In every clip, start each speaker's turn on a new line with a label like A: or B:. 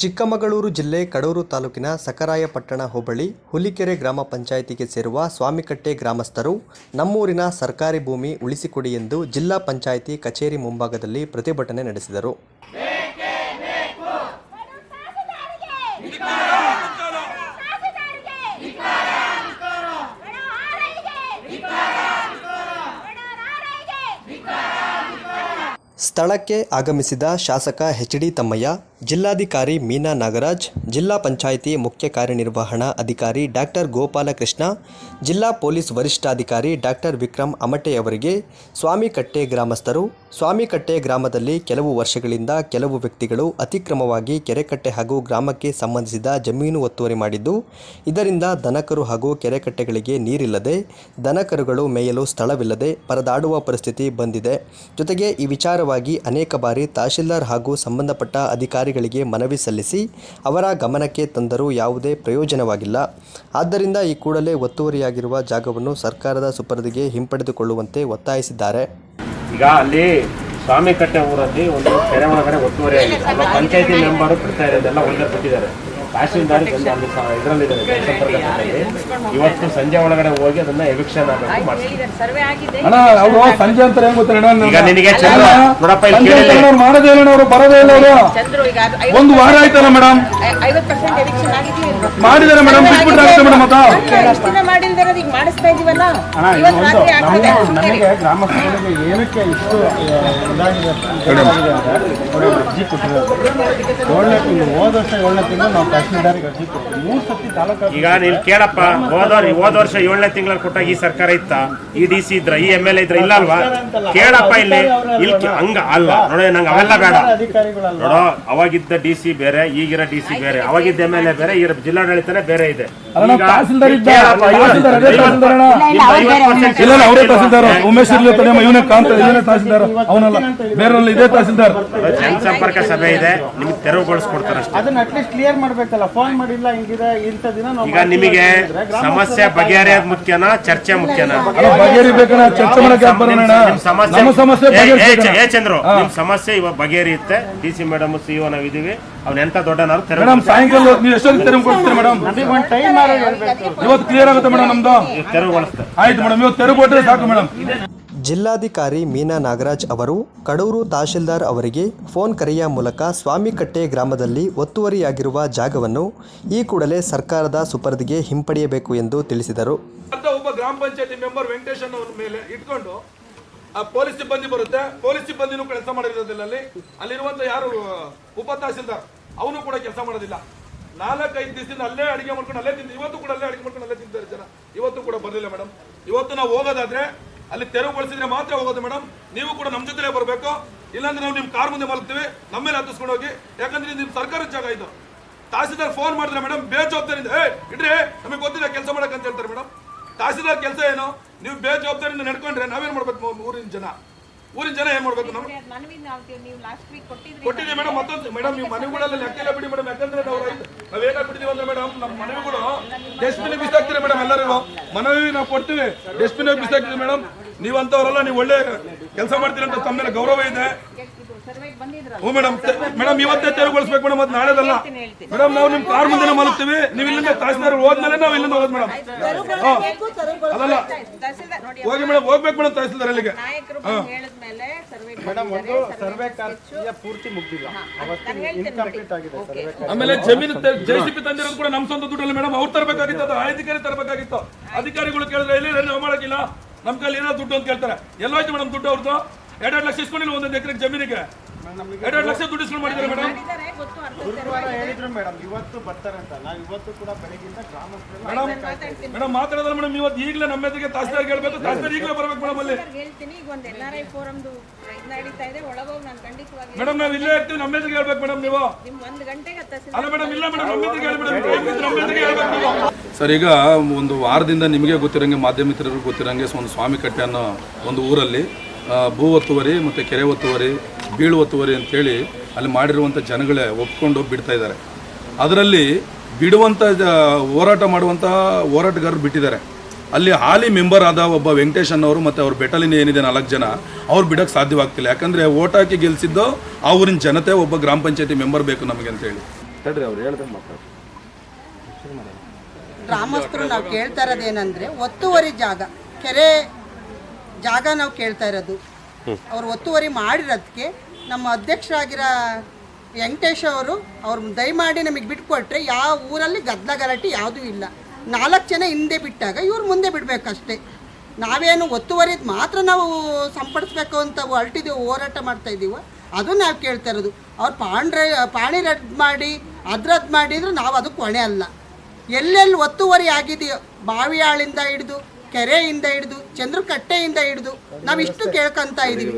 A: ಚಿಕ್ಕಮಗಳೂರು ಜಿಲ್ಲೆ ಕಡೂರು ತಾಲೂಕಿನ ಸಕರಾಯಪಟ್ಟಣ ಹೋಬಳಿ ಹುಲಿಕೆರೆ ಗ್ರಾಮ ಪಂಚಾಯಿತಿಗೆ ಸೇರುವ ಸ್ವಾಮಿಕಟ್ಟೆ ಗ್ರಾಮಸ್ಥರು ನಮ್ಮೂರಿನ ಸರ್ಕಾರಿ ಭೂಮಿ ಉಳಿಸಿಕೊಡಿ ಎಂದು ಜಿಲ್ಲಾ ಪಂಚಾಯಿತಿ ಕಚೇರಿ ಮುಂಭಾಗದಲ್ಲಿ ಪ್ರತಿಭಟನೆ ನಡೆಸಿದರು. ಸ್ಥಳಕ್ಕೆ ಆಗಮಿಸಿದ ಶಾಸಕ ಎಚ್ ಡಿ ತಮ್ಮಯ್ಯ ಜಿಲ್ಲಾಧಿಕಾರಿ ಮೀನಾ ನಾಗರಾಜ್, ಜಿಲ್ಲಾ ಪಂಚಾಯಿತಿ ಮುಖ್ಯ ಕಾರ್ಯನಿರ್ವಹಣಾ ಅಧಿಕಾರಿ ಡಾಕ್ಟರ್ ಗೋಪಾಲಕೃಷ್ಣ, ಜಿಲ್ಲಾ ಪೊಲೀಸ್ ವರಿಷ್ಠಾಧಿಕಾರಿ ಡಾಕ್ಟರ್ ವಿಕ್ರಮ್ ಅಮಟೆ ಅವರಿಗೆ ಸ್ವಾಮಿಕಟ್ಟೆ ಗ್ರಾಮಸ್ಥರು. ಸ್ವಾಮಿಕಟ್ಟೆ ಗ್ರಾಮದಲ್ಲಿ ಕೆಲವು ವರ್ಷಗಳಿಂದ ಕೆಲವು ವ್ಯಕ್ತಿಗಳು ಅತಿಕ್ರಮವಾಗಿ ಕೆರೆಕಟ್ಟೆ ಹಾಗೂ ಗ್ರಾಮಕ್ಕೆ ಸಂಬಂಧಿಸಿದ ಜಮೀನು ಒತ್ತುವರಿ ಮಾಡಿದ್ದು, ಇದರಿಂದ ದನಕರು ಹಾಗೂ ಕೆರೆಕಟ್ಟೆಗಳಿಗೆ ನೀರಿಲ್ಲದೆ ದನಕರುಗಳು ಮೇಯಲು ಸ್ಥಳವಿಲ್ಲದೆ ಪರದಾಡುವ ಪರಿಸ್ಥಿತಿ ಬಂದಿದೆ. ಜೊತೆಗೆ ಈ ವಿಚಾರವಾಗಿ ಅನೇಕ ಬಾರಿ ತಹಶೀಲ್ದಾರ್ ಹಾಗೂ ಸಂಬಂಧಪಟ್ಟ ಅಧಿಕಾರಿಗಳಿಗೆ ಮನವಿ ಸಲ್ಲಿಸಿ ಅವರ ಗಮನಕ್ಕೆ ತಂದರೂ ಯಾವುದೇ ಪ್ರಯೋಜನವಾಗಿಲ್ಲ. ಆದ್ದರಿಂದ ಈ ಕೂಡಲೇ ಒತ್ತುವರಿಯಾಗಿರುವ ಜಾಗವನ್ನು ಸರ್ಕಾರದ ಸುಪರ್ದಿಗೆ ಹಿಂಪಡೆದುಕೊಳ್ಳುವಂತೆ ಒತ್ತಾಯಿಸಿದ್ದಾರೆ.
B: ಈಗ ಅಲ್ಲಿ ಸ್ವಾಮಿಕಟ್ಟೆ ಊರಲ್ಲಿ ಒಂದು ಕೆರೆ ಒಳಗಡೆ ಒತ್ತುವರಿ ಆಗಿದೆ ಅಲ್ಲ, ಪಂಚಾಯತಿ ಮೆಂಬರು ಬಿಡ್ತಾ ಇರೋದೆಲ್ಲ ಒಳ್ಳೆ ಬಿಟ್ಟಿದ್ದಾರೆ ಇದರಲ್ಲಿದ್ದಾರೆ ಜನಸಂಪರ್ಕ ಸಭೆಯಲ್ಲಿ. ಇವತ್ತು ಸಂಜೆ ಒಳಗಡೆ ಹೋಗಿ ಅದನ್ನ ಎವಿಕ್ಷನ್ ಆಗಬೇಕು
C: ಸಂಜೆ ಅಂತ ಹೆಂಗ್
B: ಗೊತ್ತಿಲ್ಲ
C: ಅಂತ ಮಾಡೋದೇ ಇಲ್ಲ ಅವರು ಬರೋದೇ ಇಲ್ಲ ಅವರು. ಒಂದು ವಾರ ಆಯ್ತಲ್ಲ ಮೇಡಮ್ ಮಾಡಿದಾರೆ ಮೇಡಮ್ ಬಿಟ್ಬಿಟ್ಟು ಮೇಡಮ್ ಅದ.
D: ನಮಗೆ ಗ್ರಾಮಸ್ಥರಿಗೆ ಏನಕ್ಕೆ ಇಷ್ಟು ಇದಾಗಿದೆ ಅರ್ಜಿ ಕೊಟ್ಟಿರೋದು. ಏಳನೇ ತಿಂಗಳು ಹೋದ ವರ್ಷ ಏಳನೇ ತಿಂಗಳು ನಾವು
B: ಈಗ ನೀನ್ ಕೇಳಪ್ಪ ಹೋದ ಹೋದ ವರ್ಷ ಏಳನೇ ತಿಂಗಳಲ್ಲಿ ಕೊಟ್ಟಾಗ ಈ ಸರ್ಕಾರ ಇತ್ತ? ಈ ಡಿ ಸಿ ಇದ್ರ ಈ ಎಂ ಎಲ್ ಎ ಇದ್ರ ಇಲ್ಲ ಅಲ್ವಾ? ಕೇಳಪ್ಪ ಇಲ್ಲಿ. ಇಲ್ಲಿ ಹಂಗ ಅಲ್ಲ. ನೋಡ ನಂಗೆ ಅವೆಲ್ಲ ಬೇಡ.
D: ಅಧಿಕಾರಿಗಳಲ್ಲ
B: ನೋಡೋ ಅವಾಗಿದ್ದ ಡಿ ಸಿ ಬೇರೆ ಈಗಿರೋ ಡಿ ಸಿ ಬೇರೆ ಅವಾಗಿದ್ದ ಎಂ ಎಲ್ ಎ ಬೇರೆ ಈಗ ಜಿಲ್ಲಾಡಳಿತನೇ ಬೇರೆ ಇದೆ.
C: ಉಮೇಶ್ ಇರ್ಲಿ ತಡೆ ಇವನೇ ಕಾಂತ ತಹಸೀಲ್ದಾರ್ ಅವನಲ್ಲ. ಬೇರೆಲ್ಲ ಇದೇ ತಹಸೀಲ್ದಾರ್
B: ಜನಸಂಪರ್ಕ ಸಭೆ ಇದೆ ನಿಮ್ಗೆ ತೆರವುಗೊಳಿಸ್ಕೊಡ್ತಾರೆ ಅಷ್ಟೇ
D: ಅದನ್ನ ಅಟ್ಲೀಸ್ಟ್ ಕ್ಲಿಯರ್ ಫೋನ್ ಮಾಡಿಲ್ಲ ಹಿಂಗಿದೆ ಇಂಥ ದಿನ ನಾವು
B: ಈಗ ನಿಮಗೆ ಸಮಸ್ಯೆ ಬಗೆಹರಿಯೋದ್ ಮುಖ್ಯನಾ ಚರ್ಚೆ ಮುಖ್ಯನಾ?
C: ಅಲ್ಲ ಬಗೆಹರಿಬೇಕಣ್ಣ ಚರ್ಚೆ ಮಾಡಕ್ಕೆ ಯಾಕೆ ಬರೋಣ?
B: ನಿಮ್ ಸಮಸ್ಯೆ
C: ನಮ್ಮ ಸಮಸ್ಯೆ
B: ಏ- ಏ-
C: ಬಗೆಹರಿಸ್ಬೇಕಣ್ಣ.
B: ಏ ಚಂದ್ರು ನಿಮ್ ಸಮಸ್ಯೆ ಇವಾಗ ಬಗೆಹರಿಯುತ್ತೆ. ಡಿ ಸಿ ಮೇಡಮ್ ಸಿಇಒ ನಾವ್ ಇದೀವಿ ಅವ್ನ ಎಂತ ದೊಡ್ಡನಾರು ತೆರವು
C: ಮೇಡಮ್ ಸಾಯಂಕಾಲ ನೀವು ಎಷ್ಟೊಂದು ತೆರವು ಕೊಡ್ತೀರಿ ಮೇಡಮ್?
D: ನಮಗೆ ಒಂದು ಟೈಮ್ ಆರೋ ಹೇಳ್ಬೇಕು.
C: ಇವತ್ತು ಕ್ಲಿಯರ್ ಆಗುತ್ತೆ ಮೇಡಮ್ ನಮ್ದು.
B: ತೆರವುಗೊಳಿಸ್ತಾರೆ.
C: ಆಯ್ತು ಮೇಡಮ್ ಇವತ್ತು ತೆರವು ಕೊಟ್ಟರೆ ಸಾಕು ಮೇಡಮ್.
A: ಜಿಲ್ಲಾಧಿಕಾರಿ ಮೀನಾ ನಾಗರಾಜ್ ಅವರು ಕಡೂರು ತಹಶೀಲ್ದಾರ್ ಅವರಿಗೆ ಫೋನ್ ಕರೆಯ ಮೂಲಕ ಸ್ವಾಮಿಕಟ್ಟೆ ಗ್ರಾಮದಲ್ಲಿ ಒತ್ತುವರಿಯಾಗಿರುವ ಜಾಗವನ್ನು ಈ ಕೂಡಲೇ ಸರ್ಕಾರದ ಸುಪರ್ದಿಗೆ ಹಿಂಪಡೆಯಬೇಕು ಎಂದು ತಿಳಿಸಿದರು.
C: ಒಬ್ಬ ಗ್ರಾಮ ಪಂಚಾಯತಿ ಮೆಂಬರ್ ವೆಂಕಟೇಶನ್ ಅವರ ಮೇಲೆ ಇಟ್ಕೊಂಡು ಆ ಪೊಲೀಸ್ ಸಿಬ್ಬಂದಿ ಬರುತ್ತೆ. ಪೊಲೀಸ್ ಸಿಬ್ಬಂದಿನೂ ಕೆಲಸ ಮಾಡಿರೋದಿಲ್ಲ ಅಲ್ಲಿ. ಅಲ್ಲಿರುವಂತ ಯಾರು? ಉಪ ತಹಸೀಲ್ದಾರ್ ಅವನು ಕೂಡ ಕೆಲಸ ಮಾಡೋದಿಲ್ಲ. ನಾಲ್ಕೈದು ದಿವಸದಿಂದ ಅಲ್ಲೇ ಅಡಿಗೆ ಮಾಡ್ಕೊಂಡು ಅಲ್ಲೇ ತಿಂದು ಇವತ್ತು ಕೂಡ ಅಲ್ಲೇ ಅಡಿಗೆ ಮಾಡ್ಕೊಂಡು ಅಲ್ಲೇ ತಿಂತಾರೆ ಜನ. ಇವತ್ತು ಕೂಡ ಬರಲಿಲ್ಲ ಮೇಡಮ್ ಇವತ್ತು ನಾವು ಹೋಗೋದಾದ್ರೆ ಅಲ್ಲಿ ತೆರವುಗೊಳಿಸಿದ್ರೆ ಮಾತ್ರ ಹೋಗೋದು ಮೇಡಮ್. ನೀವು ಕೂಡ ನಮ್ಮ ಜೊತೆಲೇ ಬರಬೇಕು. ಇಲ್ಲಾಂದ್ರೆ ನಾವು ನಿಮ್ಮ ಕಾರ್ ಮುಂದೆ ಮಲಗ್ತೀವಿ. ನಮ್ಮ ಮೇಲೆ ಹತ್ತಿಸ್ಕೊಂಡು ಹೋಗಿ. ಯಾಕಂದ್ರೆ ನಿಮ್ಮ ಸರ್ಕಾರದ ಜಾಗ ಇದು. ತಹಸೀಲ್ದಾರ್ ಫೋನ್ ಮಾಡಿದ್ರೆ ಮೇಡಮ್ ಬೇಜವಾಬ್ದಾರಿಯಿಂದ ಏ ಇಡ್ರಿ, ನಮಗೆ ಗೊತ್ತಿಲ್ಲ ಕೆಲಸ ಮಾಡಕ್ಕೆ ಅಂತ ಹೇಳ್ತಾರೆ ಮೇಡಮ್. ತಹಸೀಲ್ದಾರ್ ಕೆಲಸ ಏನು? ನೀವು ಬೇಜವಾಬ್ದಾರಿಯಿಂದ ನಡ್ಕೊಂಡ್ರೆ ನಾವೇನು ಮಾಡ್ಬೇಕು ಊರಿನ ಜನ? ಊರಿನ ಜನ ಏನ್ ಮಾಡ್ಬೇಕು ನಾವು? ಕೊಟ್ಟಿದ್ದೀವಿ ಮೇಡಮ್ ಮತ್ತೊಂದು ಮೇಡಮ್ ನೀವು ಮನೆಗಳೆಲ್ಲ ಲೆಕ್ಕೆಲ್ಲ ಬಿಡಿ ಮೇಡಮ್. ಯಾಕಂದ್ರೆ ನಾವು ರೈತ ನಾವ್ ಏನಾಗ್ ಅಂದ್ರೆ ಮೇಡಮ್ ನಮ್ಮ ಮನೆಗಳು ಡಸ್ಟ್ಬಿನ್ ಬಿಸಾಕ್ತೀರಿ ಮೇಡಮ್ ಎಲ್ಲರೂ ಮನವಿ ನಾವು ಕೊಡ್ತೀವಿ. Dustbin ಬಿಸಾಕ್ತೀವಿ madam. ನೀವಂತವರೆಲ್ಲ ನೀವು ಒಳ್ಳೆ ಕೆಲಸ ಮಾಡ್ತೀರಂತ ಅಂತ ತಮ್ಮ ಮೇಲೆ ಗೌರವ ಇದೆ. ಹ್ಞೂ ಮೇಡಮ್ ಮೇಡಮ್ ಇವತ್ತೇ ತೆರವುಗೊಳಿಸ್ಬೇಕು ಮೇಡಮ್ ಅದು ನಾಳೆದಲ್ಲ. ಮೇಡಮ್ ನಾವು ನಿಮ್ ಕಾರ್ ಮುಂದೆ ಮಲಗ್ತೀವಿ ನೀವು ಇಲ್ಲಿಂದ ತಹಸೀಲ್ದಾರ್ ಹೋದ್ಮೇಲೆ ನಾವು ಇಲ್ಲಿಂದ ಹೋಗೋದು ಮೇಡಮ್.
E: ಅದಲ್ಲ.
C: ಹೋಗಿ ಮೇಡಮ್ ಹೋಗ್ಬೇಕು ಮೇಡಮ್ ತಹಸೀಲ್ದಾರ್ ಅಲ್ಲಿಗೆ.
D: ಮೇಡಮ್ ಒಂದು ಸರ್ವೆ ಕಾರ್ಯ ಪೂರ್ತಿ ಮುಗ್ದಿಲ್ಲ. ಇನ್ಕಂಪ್ಲೀಟ್ ಆಗಿದೆ ಸರ್ವೆ
C: ಆಮೇಲೆ ಜಮೀನು ಜೆಸಿಪಿ ತಂದಿರೋದು ಕೂಡ ನಮ್ಮ ಸ್ವಂತ ದುಡ್ಡಲ್ಲಿ ಮೇಡಮ್ ಅವ್ರು ತರಬೇಕಾಗಿತ್ತು ಅದು ಅಧಿಕಾರಿ ತರಬೇಕಾಗಿತ್ತು. ಅಧಿಕಾರಿಗಳು ಕೇಳಿದ್ರೆ ಇಲ್ಲಿ ನಾವು ಮಾಡಕ್ಕಿಲ್ಲ. ನಮ್ ಕೈಲಿ ಏನೋ ದುಡ್ಡು ಅಂತ ಕೇಳ್ತಾರೆ. ಎಲ್ಲೋಯ್ತು ಮೇಡಮ್ ದುಡ್ಡು ಅವ್ರದ್ದು? ಎರಡೆರಡು ಲಕ್ಷ ಇಸ್ಕೊಂಡಿಲ್ಲ ಒಂದೊಂದು ಎಕರೆ ಜಮೀನಿಗೆ. ಎರಡೆರಡು ಲಕ್ಷ ದುಡ್ಡು ಇಸ್ಕೊಂಡು ಮಾಡಿದ್ದಾರೆ ಮೇಡಮ್
D: ಗುರುವಾರ ಹೇಳಿದ್ರು ಮೇಡಮ್ ಇವತ್ತು ಬರ್ತಾರೆ ಅಂತ. ನಾವು ಇವತ್ತು ಕೂಡ ಬೆಳಗಿಂದ ಗ್ರಾಮಸ್ಥರೆಲ್ಲ
C: ಮೇಡಮ್ ಮೇಡಮ್ ಮಾತಾಡೋದ್ರ ಮೇಡಮ್ ಇವತ್ತು ಈಗಲೇ ನಮ್ಮ ಎದುರಿಗೆ ತಹಸೀಲ್ದಾರ್ ಹೇಳ್ಬೇಕು ತಹಸೀಲ್ದಾರ್ ಈಗಲೇ ಬರ್ಬೇಕು ಮೇಡಮ್ ಅಲ್ಲಿ.
E: ಹೇಳ್ತೀನಿ ಈಗ ಒಂದು ಎನ್ ಆರ್ ಐ ಫೋರಮ್ದು ನಡೀತಾ ಇದೆ ಒಳಗೋಗಿ ನಾನು ಖಂಡಿತವಾಗಿ
C: ಮೇಡಮ್ ನಾವು ಇಲ್ಲೇ ಇರ್ತೀವಿ ನಮ್ಮ ಎದುರಿಗೆ ಹೇಳ್ಬೇಕು ಮೇಡಮ್ ನೀವು.
E: ನಿಮ್ ಒಂದು ಗಂಟೆಗೆ ತಹಸೀಲ್ದಾರ್
C: ಅಲ್ಲ ಮೇಡಮ್ ಇಲ್ಲ ಮೇಡಮ್ ನಮ್ಮ ಎದುರಿಗೆ ಹೇಳಿ ಮೇಡಮ್ ಟೈಮ್ ನಮ್ಮ ಎದುರಿಗೆ ಹೇಳ್ಬೇಕು ನೀವು.
F: ಸರ್ ಈಗ ಒಂದು ವಾರದಿಂದ ನಿಮಗೆ ಗೊತ್ತಿರಂಗೆ ಮಾಧ್ಯಮ ಗೊತ್ತಿರೋಂಗೆ ಗೊತ್ತಿರಂಗೆ ಒಂದು ಸ್ವಾಮಿ ಕಟ್ಟೆ ಅನ್ನೋ ಒಂದು ಊರಲ್ಲಿ ಭೂ ಒತ್ತುವರಿ ಮತ್ತು ಕೆರೆ ಒತ್ತುವರಿ ಬೀಳು ಒತ್ತುವರಿ ಅಂತೇಳಿ ಅಲ್ಲಿ ಮಾಡಿರುವಂಥ ಜನಗಳೇ ಒಪ್ಕೊಂಡು ಬಿಡ್ತಾ ಇದ್ದಾರೆ. ಅದರಲ್ಲಿ ಬಿಡುವಂಥ ಹೋರಾಟ ಮಾಡುವಂಥ ಹೋರಾಟಗಾರರು ಬಿಟ್ಟಿದ್ದಾರೆ. ಅಲ್ಲಿ ಹಾಲಿ ಮೆಂಬರ್ ಆದ ಒಬ್ಬ ವೆಂಕಟೇಶ್ ಅನ್ನೋರು ಮತ್ತು ಅವ್ರ ಬೆಟಲಿನ ಏನಿದೆ ನಾಲ್ಕು ಜನ ಅವ್ರು ಬಿಡೋಕ್ಕೆ ಸಾಧ್ಯವಾಗ್ತಿಲ್ಲ. ಯಾಕಂದರೆ ಓಟ್ ಹಾಕಿ ಗೆಲ್ಸಿದ್ದು ಆ ಊರಿನ ಜನತೆ ಒಬ್ಬ ಗ್ರಾಮ ಪಂಚಾಯತಿ ಮೆಂಬರ್ ಬೇಕು ನಮಗೆ ಅಂತೇಳಿ
B: ತಡ್ರಿ ಅವ್ರು ಹೇಳಿದ್ರೆ ಮಾತಾಡ್ರಿ.
G: ಗ್ರಾಮಸ್ಥರು ನಾವು ಕೇಳ್ತಾ ಇರೋದೇನೆಂದರೆ ಒತ್ತುವರಿ ಜಾಗ ಕೆರೆ ಜಾಗ ನಾವು ಕೇಳ್ತಾ ಇರೋದು. ಅವರು ಒತ್ತುವರಿ ಮಾಡಿರೋದಕ್ಕೆ ನಮ್ಮ ಅಧ್ಯಕ್ಷರಾಗಿರೋ ವೆಂಕಟೇಶ್ ಅವರು ಅವ್ರು ದಯಮಾಡಿ ನಮಗೆ ಬಿಟ್ಕೊಟ್ರೆ ಯಾವ ಊರಲ್ಲಿ ಗದ್ದಲ ಗಲಾಟೆ ಯಾವುದೂ ಇಲ್ಲ. ನಾಲ್ಕು ಜನ ಹಿಂದೆ ಬಿಟ್ಟಾಗ ಇವ್ರು ಮುಂದೆ ಬಿಡಬೇಕಷ್ಟೇ. ನಾವೇನು ಒತ್ತುವರಿ ಮಾತ್ರ ನಾವು ಸಂಪಡಿಸ್ಬೇಕು ಅಂತ ಹೊರಟಿದ್ದೀವಿ ಹೋರಾಟ ಮಾಡ್ತಾ ಇದ್ದೀವೋ ಅದು ನಾವು ಕೇಳ್ತಾ ಇರೋದು. ಅವ್ರು ಪಾಂಡ್ರೆ ಪಾಣಿ ರದ್ದು ಮಾಡಿ ಅದ್ರದ್ದು ಮಾಡಿದ್ರು ನಾವು ಅದಕ್ಕೆ ಹೊಣೆ ಅಲ್ಲ. ಎಲ್ಲೆಲ್ಲಿ ಒತ್ತುವರಿ ಆಗಿದೆಯೋ ಬಾವಿಯಾಳಿಂದ ಹಿಡಿದು ಕೆರೆಯಿಂದ ಹಿಡಿದು ಚಂದ್ರಕಟ್ಟೆಯಿಂದ ಹಿಡಿದು ನಾವಿಷ್ಟು ಕೇಳ್ಕೊಂತ ಇದ್ದೀವಿ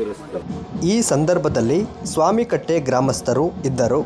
A: ಈ ಸಂದರ್ಭದಲ್ಲಿ ಸ್ವಾಮಿಕಟ್ಟೆ ಗ್ರಾಮಸ್ಥರು ಇದ್ದರು.